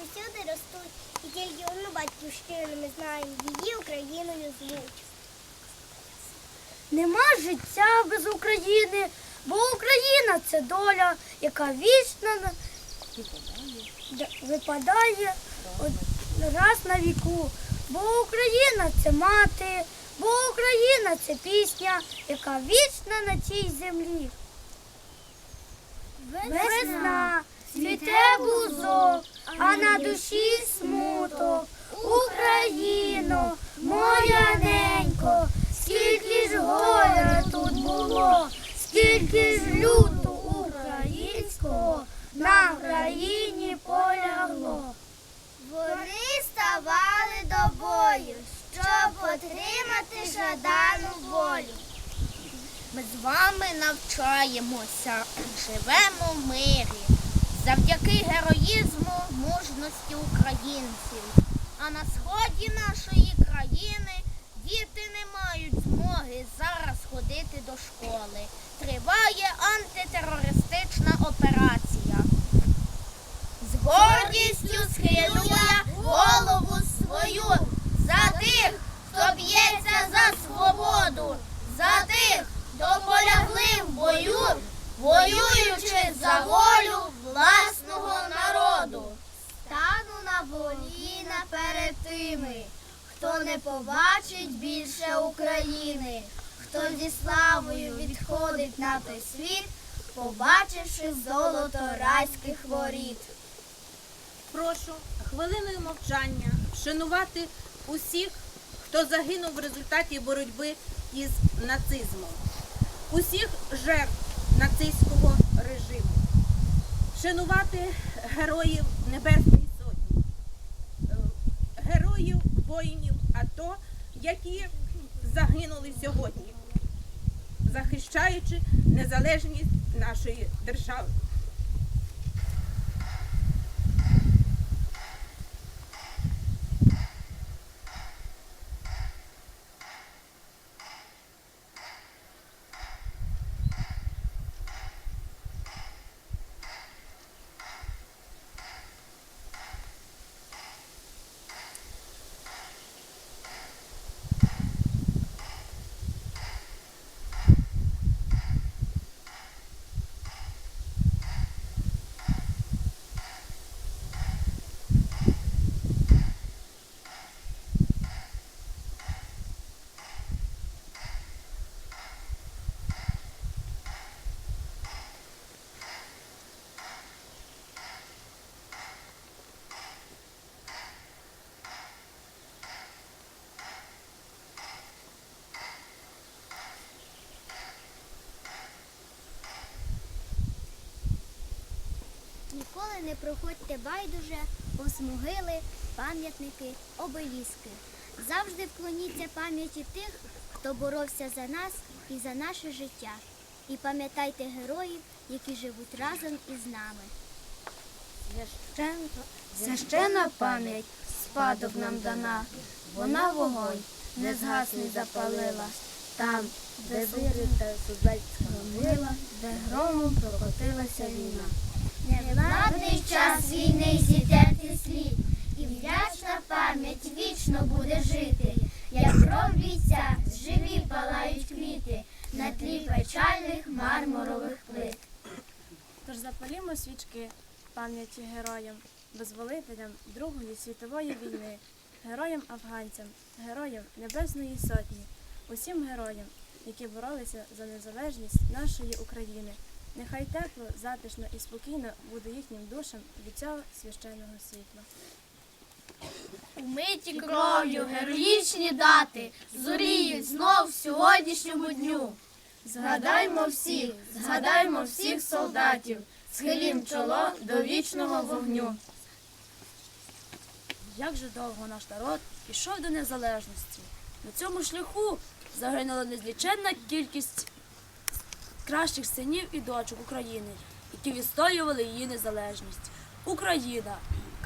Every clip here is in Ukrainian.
повсюди ростуть, і тільки одну батьківщину ми знаємо, її Україною звуть. Нема життя без України, бо Україна це доля, яка вічно випадає раз на віку. Бо Україна це мати, бо Україна це пісня, яка вічна на цій землі. Весна, цвіте бузок, а на душі смуток. Україно, моя ненько, скільки ж горя тут було, скільки ж люту українського на країні полягло. Вони ставали до бою, щоб отримати жадану волю. Ми з вами навчаємося, живемо в мирі. Завдяки героїзму, мужності українців. А на сході нашої країни діти не мають змоги зараз ходити до школи. Триває антитерористична операція. З гордістю схилю я голову свою за тих, хто б'ється за свободу, за тих, хто полягли в бою, воюючи за волю власного народу. Стану на воліна перед тими, хто не побачить більше України, хто зі славою відходить на той світ, побачивши золото райських воріт. Прошу хвилиною мовчання вшанувати усіх, хто загинув в результаті боротьби із нацизмом, усіх жертв нацистського режиму, вшанувати героїв Небесної Сотні, е, героїв воїнів АТО, які загинули сьогодні, захищаючи незалежність нашої держави. Ніколи не проходьте байдуже повз могили, пам'ятники, обеліски. Завжди вклоніться пам'яті тих, хто боровся за нас і за наше життя. І пам'ятайте героїв, які живуть разом із нами. Священна пам'ять спадок нам дана, вона вогонь не згасний запалила, там, де вирита сузальська могила, де громом прокотилася війна. Невладний час війни зійде слід, і вдячна пам'ять вічно буде жити, як кров бійця живі палають квіти на тлі печальних мармурових плит. Тож запалімо свічки пам'яті героям, визволителям Другої світової війни, героям-афганцям, героям Небесної Сотні, усім героям, які боролися за незалежність нашої України. Нехай тепло, затишно і спокійно буде їхнім душам від цього священного світла. Умиті кров'ю героїчні дати зоріють знов сьогоднішньому дню. Згадаймо всіх, згадаймо всіх солдатів, схилім чоло до вічного вогню. Як же довго наш народ пішов до незалежності. На цьому шляху загинула незліченна кількість кращих синів і дочок України, які відстоювали її незалежність. Україна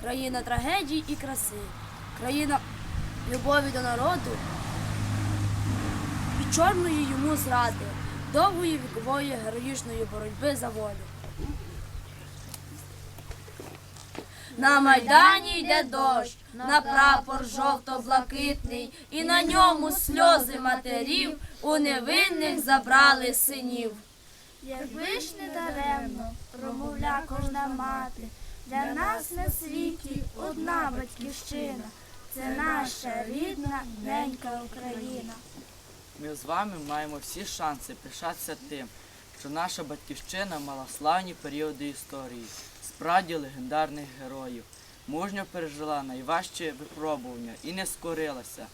країна трагедій і краси, країна любові до народу і чорної йому зради, довгої вікової героїчної боротьби за волю. На майдані йде дощ, на прапор жовто-блакитний, і на ньому сльози матерів у невинних забрали синів. Якби ж не даремно промовля кожна мати, для нас на світі одна батьківщина, це наша рідна ненька Україна. Ми з вами маємо всі шанси пишатися тим, що наша батьківщина мала славні періоди історії, справді легендарних героїв, мужньо пережила найважчі випробування і не скорилася.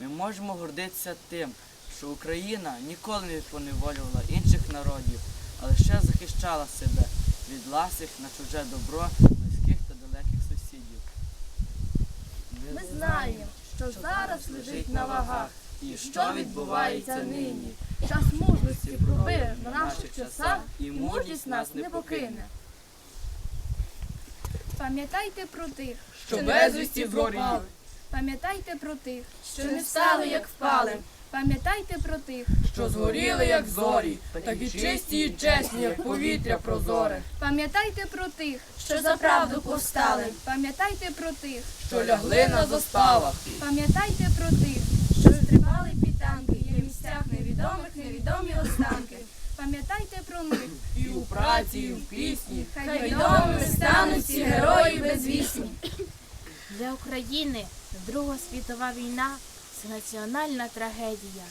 Ми можемо гордитися тим, що Україна ніколи не поневолювала інших народів, а лише захищала себе від ласих на чуже добро близьких та далеких сусідів. Ми знаємо, що зараз лежить на вагах, і що відбувається нині. час мужності проби на наших часах, і мужність нас не покине. Пам'ятайте про тих, що безвісті згоріли, пам'ятайте про тих, що не встали, як впали, пам'ятайте про тих, що згоріли, як зорі, такі чисті і чесні, як повітря прозоре, пам'ятайте про тих, що за правду повстали, пам'ятайте про тих, що лягли на заставах, пам'ятайте про тих, що стрибали під танки, є в місцях невідомих, невідомі останки. Пам'ятайте про них, і у праці, і в пісні, хай відомими стануть ці герої безвісні. Для України Друга світова війна це національна трагедія,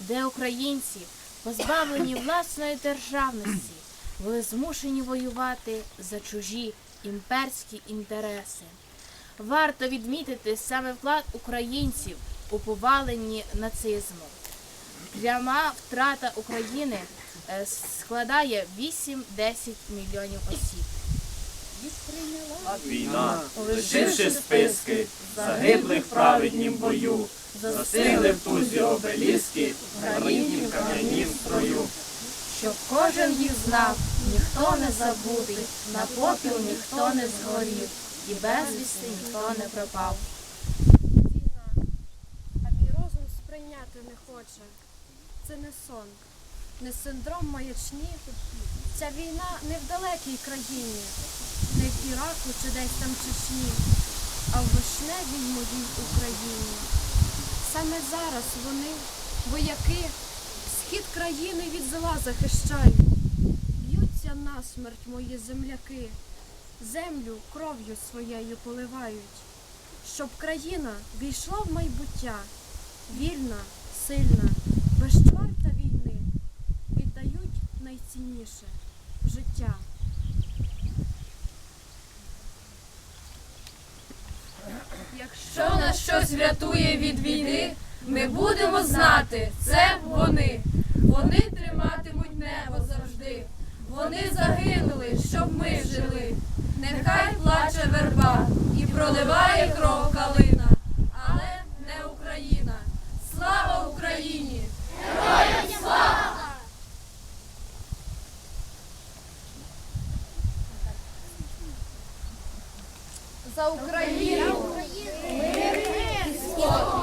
де українці, позбавлені власної державності, були змушені воювати за чужі імперські інтереси. Варто відмітити саме вклад українців у поваленні нацизму. Пряма втрата України е, складає 8-10 мільйонів осіб. Війна, лишивши списки загиблих праведнім бою, застигли в тузі обеліски, гранітнім кам'янім строю. Щоб кожен їх знав, ніхто не забутий, на попіл ніхто не згорів, і безвісти ніхто не пропав. а мій розум сприйняти не хоче. Це не сон, не синдром маячні. Ця війна не в далекій країні, не в Іраку чи десь там Чечні, а в вишневій моїй Україні. Саме зараз вони, вояки, схід країни від зла захищають. Б'ються насмерть мої земляки, землю кров'ю своєю поливають щоб країна війшла в майбуття, вільна, сильна, без чорта війни, віддають найцінніше життя. Нас врятує від війни, ми будемо знати, це вони. Вони триматимуть небо завжди. Вони загинули, щоб ми жили. Нехай плаче верба і проливає кров калина, але не Україна. Слава Україні! За Україну! 어.